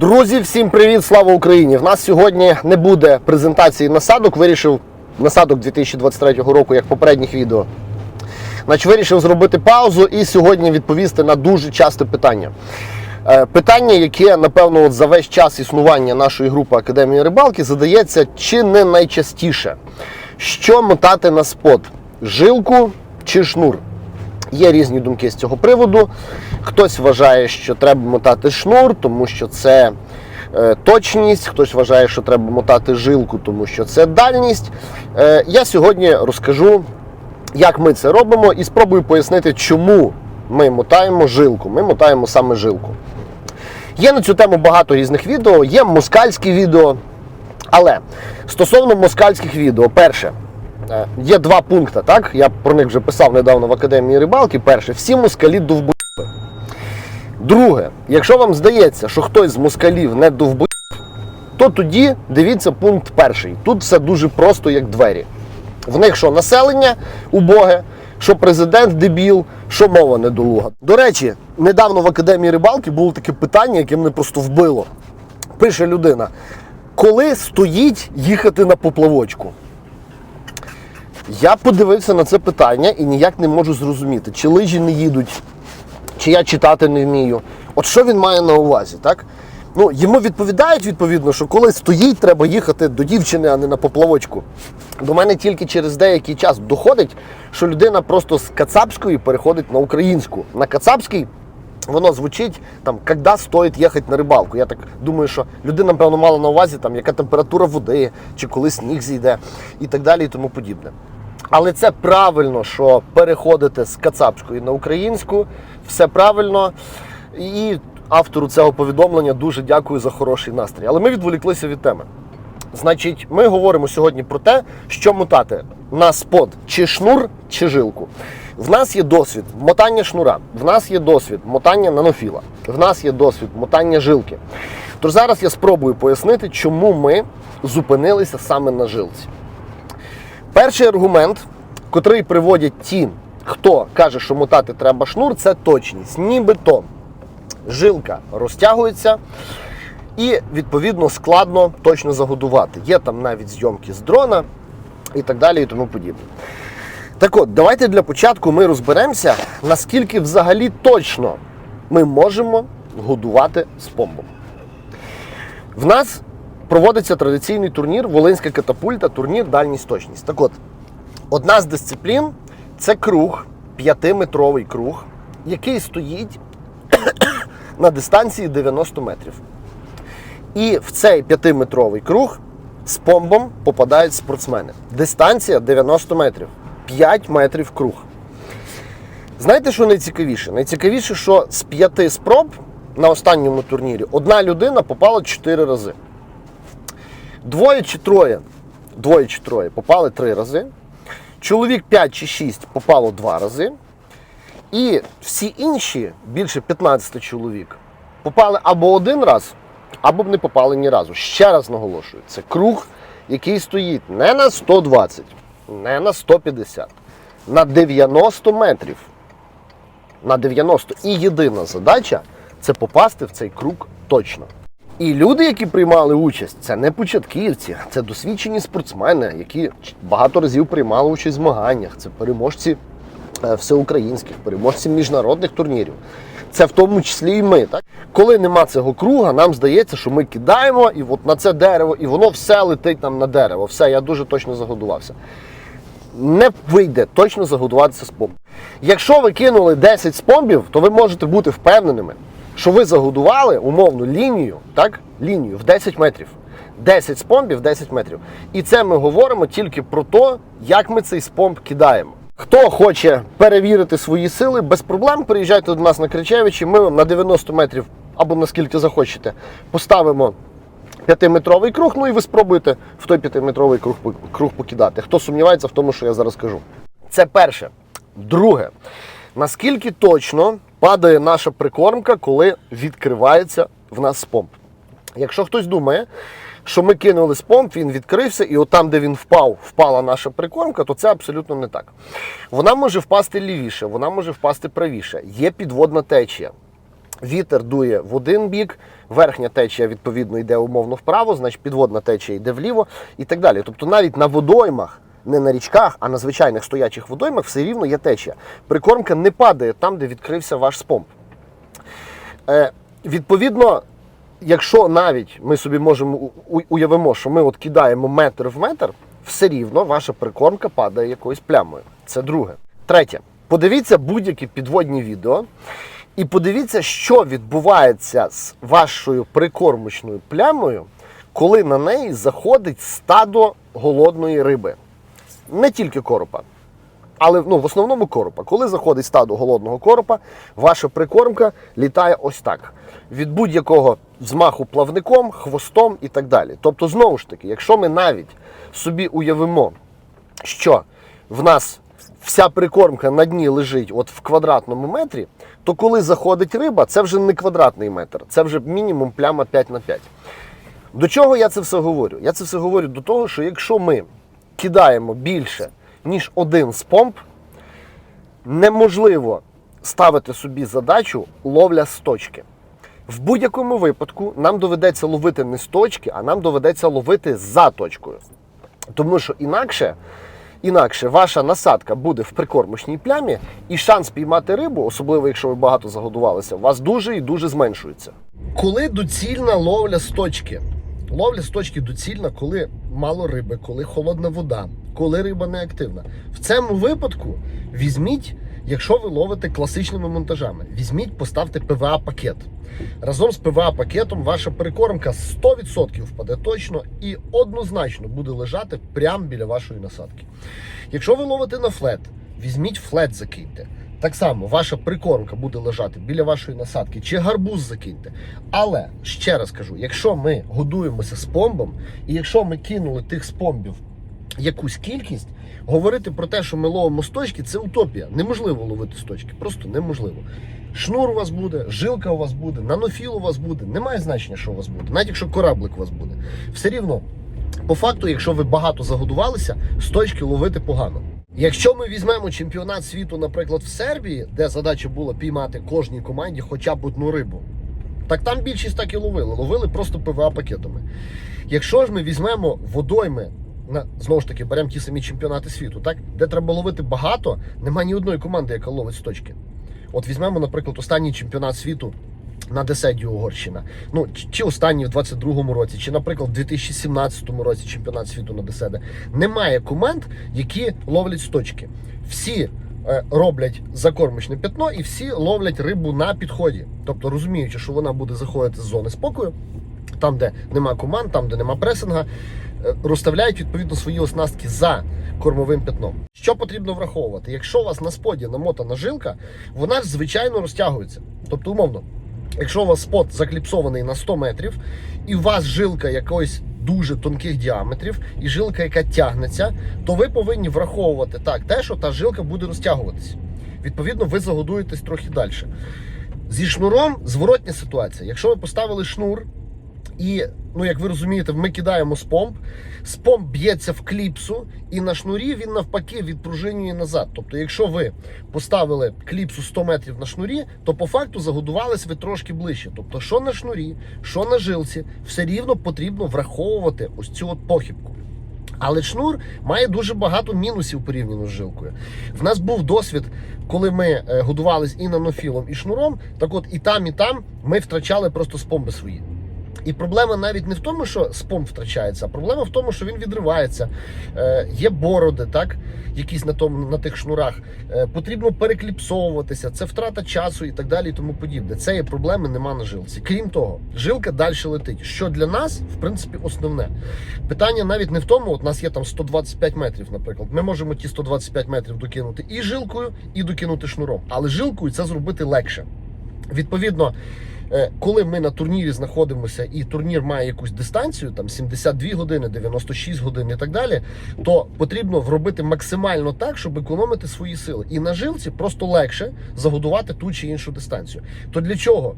Друзі, всім привіт! Слава Україні! В нас сьогодні не буде презентації насадок. Вирішив насадок 2023 року, як попередніх відео. Значить, вирішив зробити паузу і сьогодні відповісти на дуже часте питання. Е, Питання, яке, напевно, от за весь час існування нашої групи Академії рибалки задається чи не найчастіше. Що мотати на спот? Жилку чи шнур? Є різні думки з цього приводу. Хтось вважає, що треба мотати шнур, тому що це е, точність, хтось вважає, що треба мотати жилку, тому що це дальність. Е, я сьогодні розкажу, як ми це робимо, і спробую пояснити, чому ми мотаємо жилку. Ми мотаємо саме жилку. Є на цю тему багато різних відео, є москальські відео. Але стосовно москальських відео, перше, е, є два пункти, так? Я про них вже писав недавно в Академії рибалки. Перше, всі москалі довбойоби. Друге, якщо вам здається, що хтось з москалів не довбойоб, то тоді дивіться пункт перший. Тут все дуже просто, як двері. В них що населення убоге, що президент дебіл, що мова недолуга. До речі, недавно в Академії рибалки було таке питання, яке мене просто вбило. Пише людина: коли стоїть їхати на поплавочку? Я подивився на це питання і ніяк не можу зрозуміти, чи лижі не їдуть, чи я читати не вмію. От що він має на увазі, так? Ну, йому відповідають відповідно, що коли стоїть, треба їхати до дівчини, а не на поплавочку. До мене тільки через деякий час доходить, що людина просто з кацапської переходить на українську. На кацапській воно звучить там, коли стоїть їхати на рибалку. Я так думаю, що людина, напевно, мала на увазі, там, яка температура води, чи коли сніг зійде, і так далі, і тому подібне. Але це правильно, що переходите з кацапської на українську, все правильно. І автору цього повідомлення дуже дякую за хороший настрій. Але ми відволіклися від теми. Значить, ми говоримо сьогодні про те, що мотати на спот чи шнур, чи жилку. В нас є досвід мотання шнура, в нас є досвід мотання нанофіла, в нас є досвід мотання жилки. Тож зараз я спробую пояснити, чому ми зупинилися саме на жилці. Перший аргумент, котрий приводять ті, хто каже, що мотати треба шнур, це точність. Нібито жилка розтягується і, відповідно, складно точно загодувати. Є там навіть зйомки з дрона і так далі, і тому подібне. Так от, давайте для початку ми розберемося, наскільки взагалі точно ми можемо годувати з помбом. В нас проводиться традиційний турнір Волинська катапульта, турнір дальність точність. Так от, одна з дисциплін це круг, п'ятиметровий круг, який стоїть на дистанції 90 метрів. І в цей п'ятиметровий круг з помбом попадають спортсмени. Дистанція 90 метрів, 5 метрів круг. Знаєте, що найцікавіше? Найцікавіше, що з п'яти спроб на останньому турнірі одна людина попала 4 рази. Двоє чи троє, двоє чи троє попали 3 рази. Чоловік 5 чи 6 попало 2 рази. І всі інші, більше 15 чоловік, попали або один раз, або б не попали ні разу. Ще раз наголошую, це круг, який стоїть не на 120, не на 150, на 90 метрів. На 90. І єдина задача це попасти в цей круг точно. І люди, які приймали участь, це не початківці, це досвідчені спортсмени, які багато разів приймали участь в змаганнях. Це переможці е, всеукраїнських, переможці міжнародних турнірів. Це в тому числі і ми. Так? Коли нема цього круга, нам здається, що ми кидаємо і от на це дерево, і воно все летить нам на дерево. Все, я дуже точно загодувався. Не вийде точно загодуватися спомб. Якщо ви кинули 10 спомбів, то ви можете бути впевненими, що ви загодували умовну лінію, так? Лінію в 10 метрів. 10 спомбів 10 метрів. І це ми говоримо тільки про те, як ми цей спомб кидаємо. Хто хоче перевірити свої сили, без проблем приїжджайте до нас на Кричевичі. Ми вам на 90 метрів або наскільки захочете поставимо п'ятиметровий круг, ну і ви спробуєте в той п'ятиметровий круг, круг покидати. Хто сумнівається в тому, що я зараз кажу. Це перше. Друге, наскільки точно падає наша прикормка, коли відкривається в нас спомб. Якщо хтось думає, що ми кинули спомб, він відкрився, і от там, де він впав, впала наша прикормка, то це абсолютно не так. Вона може впасти лівіше, вона може впасти правіше. Є підводна течія. Вітер дує в один бік, верхня течія відповідно йде умовно вправо, значить підводна течія йде вліво і так далі. Тобто навіть на водоймах, не на річках, а на звичайних стоячих водоймах все рівно є течія. Прикормка не падає там, де відкрився ваш спомп. Е, відповідно, якщо навіть ми собі можемо уявимо, що ми от кидаємо метр в метр, все рівно ваша прикормка падає якоюсь плямою. Це друге. Третє. Подивіться будь-які підводні відео і подивіться, що відбувається з вашою прикормочною плямою, коли на неї заходить стадо голодної риби. Не тільки коропа. Але ну, в основному коропа. Коли заходить стадо голодного коропа, ваша прикормка літає ось так. Від будь-якого взмаху плавником, хвостом і так далі. Тобто, знову ж таки, якщо ми навіть собі уявимо, що в нас вся прикормка на дні лежить от в квадратному метрі, то коли заходить риба, це вже не квадратний метр, це вже мінімум пляма 5 на 5. До чого я це все говорю? Я це все говорю до того, що якщо ми кидаємо більше, ніж один з помп, неможливо ставити собі задачу ловля з точки. В будь-якому випадку нам доведеться ловити не з точки, а нам доведеться ловити за точкою. Тому що інакше, інакше ваша насадка буде в прикормочній плямі, і шанс піймати рибу, особливо якщо ви багато загодувалися, у вас дуже і дуже зменшується. Коли доцільна ловля з точки? Ловля з точки доцільна, коли мало риби, коли холодна вода, коли риба не активна. В цьому випадку візьміть, якщо ви ловите класичними монтажами, візьміть, поставте ПВА-пакет. Разом з ПВА-пакетом ваша прикормка 100% впаде точно і однозначно буде лежати прямо біля вашої насадки. Якщо ви ловите на флет, візьміть флет, закиньте. Так само ваша прикормка буде лежати біля вашої насадки чи гарбуз закиньте. Але ще раз кажу: якщо ми годуємося спомбом, і якщо ми кинули тих спомбів якусь кількість, говорити про те, що ми ловимо з точки, це утопія. Неможливо ловити з точки, просто неможливо. Шнур у вас буде, жилка у вас буде, нанофіл у вас буде, немає значення, що у вас буде, навіть якщо кораблик у вас буде. Все рівно, по факту, якщо ви багато загодувалися, з точки ловити погано. Якщо ми візьмемо чемпіонат світу, наприклад, в Сербії, де задача була піймати кожній команді хоча б одну рибу, так там більшість так і ловили. Ловили просто ПВА пакетами. Якщо ж ми візьмемо водойми, на знову ж таки беремо ті самі чемпіонати світу, так де треба ловити багато, немає ні одної команди, яка ловить з точки. От візьмемо, наприклад, останній чемпіонат світу. На Деседі Угорщина. Ну, чи- останній в 22-му році, чи, наприклад, в 2017 році чемпіонат світу на Деседе. Немає команд, які ловлять точки. Всі е, роблять закормочне пятно і всі ловлять рибу на підході. Тобто розуміючи, що вона буде заходити з зони спокою, там, де нема команд, там, де нема пресинга, е, розставляють відповідно свої оснастки за кормовим пятном. Що потрібно враховувати? Якщо у вас на споді намотана жилка, вона звичайно розтягується. Тобто, умовно, якщо у вас спот закліпсований на 100 метрів, і у вас жилка якоїсь дуже тонких діаметрів, і жилка, яка тягнеться, то ви повинні враховувати так, те, що та жилка буде розтягуватись. Відповідно, ви загодуєтесь трохи далі. Зі шнуром зворотня ситуація. Якщо ви поставили шнур, і, ну як ви розумієте, ми кидаємо спомп, спомп б'ється в кліпсу, і на шнурі він навпаки відпружинює назад. Тобто, якщо ви поставили кліпсу 100 метрів на шнурі, то по факту загодувались ви трошки ближче. Тобто, що на шнурі, що на жилці, все рівно потрібно враховувати ось цю от похибку. Але шнур має дуже багато мінусів порівняно з жилкою. В нас був досвід, коли ми е, годувались і нанофілом, і шнуром. Так от і там, і там ми втрачали просто спомби свої. І проблема навіть не в тому, що спомб втрачається, а проблема в тому, що він відривається. Е, є бороди, так, якісь на, тому, на тих шнурах. Е, потрібно перекліпсовуватися, це втрата часу і так далі, і тому подібне. Цієї проблеми нема на жилці. Крім того, жилка далі летить. Що для нас, в принципі, основне. Питання навіть не в тому, от у нас є там 125 метрів, наприклад. Ми можемо ті 125 метрів докинути і жилкою, і докинути шнуром. Але жилкою це зробити легше. Відповідно, коли ми на турнірі знаходимося, і турнір має якусь дистанцію, там 72 години, 96 годин і так далі, то потрібно вробити максимально так, щоб економити свої сили. І на жилці просто легше загодувати ту чи іншу дистанцію. То для чого?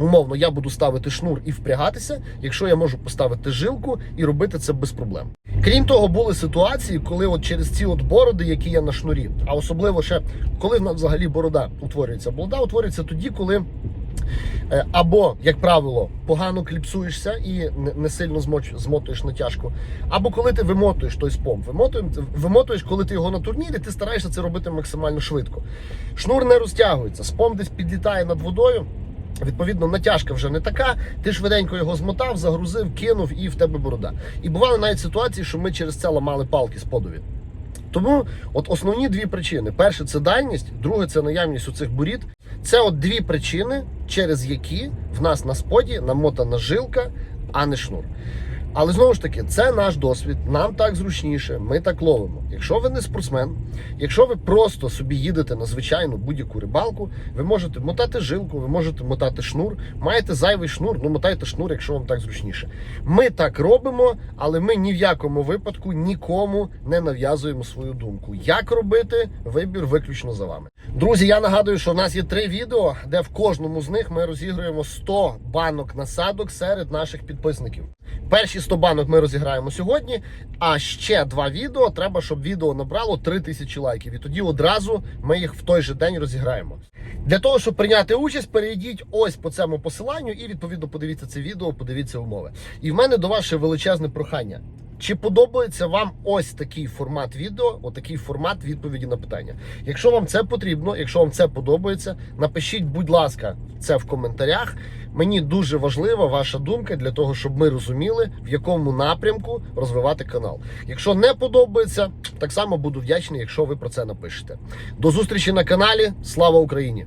Умовно, я буду ставити шнур і впрягатися, якщо я можу поставити жилку і робити це без проблем. Крім того, були ситуації, коли от через ці от бороди, які є на шнурі, а особливо ще коли в нас взагалі борода утворюється. Борода утворюється тоді, коли Е, Або, як правило, погано кліпсуєшся і не, сильно змотуєш натяжку. Або коли ти вимотуєш той спом, вимотуєш, коли ти його на турнірі, ти стараєшся це робити максимально швидко. Шнур не розтягується, спом десь підлітає над водою. Відповідно, натяжка вже не така. Ти швиденько його змотав, загрузив, кинув і в тебе борода. І бували навіть ситуації, що ми через це ламали палки сподові. Тому от основні дві причини: перше це дальність, друге це наявність у цих буріт. Це от дві причини, через які в нас на споді намотана жилка, а не шнур. Але знову ж таки, це наш досвід. Нам так зручніше, ми так ловимо. Якщо ви не спортсмен, якщо ви просто собі їдете на звичайну будь-яку рибалку, ви можете мотати жилку, ви можете мотати шнур. Маєте зайвий шнур, ну мотайте шнур, якщо вам так зручніше. Ми так робимо, але ми ні в якому випадку нікому не нав'язуємо свою думку. Як робити, вибір виключно за вами. Друзі, я нагадую, що в нас є три відео, де в кожному з них ми розігруємо 100 банок насадок серед наших підписників. Перші 100 банок ми розіграємо сьогодні, а ще два відео треба, щоб відео набрало 3000 лайків. І тоді одразу ми їх в той же день розіграємо. Для того, щоб прийняти участь, перейдіть ось по цьому посиланню і відповідно подивіться це відео, подивіться умови. І в мене до вас величезне прохання. Чи подобається вам ось такий формат відео, отакий формат відповіді на питання? Якщо вам це потрібно, якщо вам це подобається, напишіть, будь ласка, це в коментарях. Мені дуже важлива ваша думка для того, щоб ми розуміли, в якому напрямку розвивати канал. Якщо не подобається, так само буду вдячний, якщо ви про це напишете. До зустрічі на каналі. Слава Україні!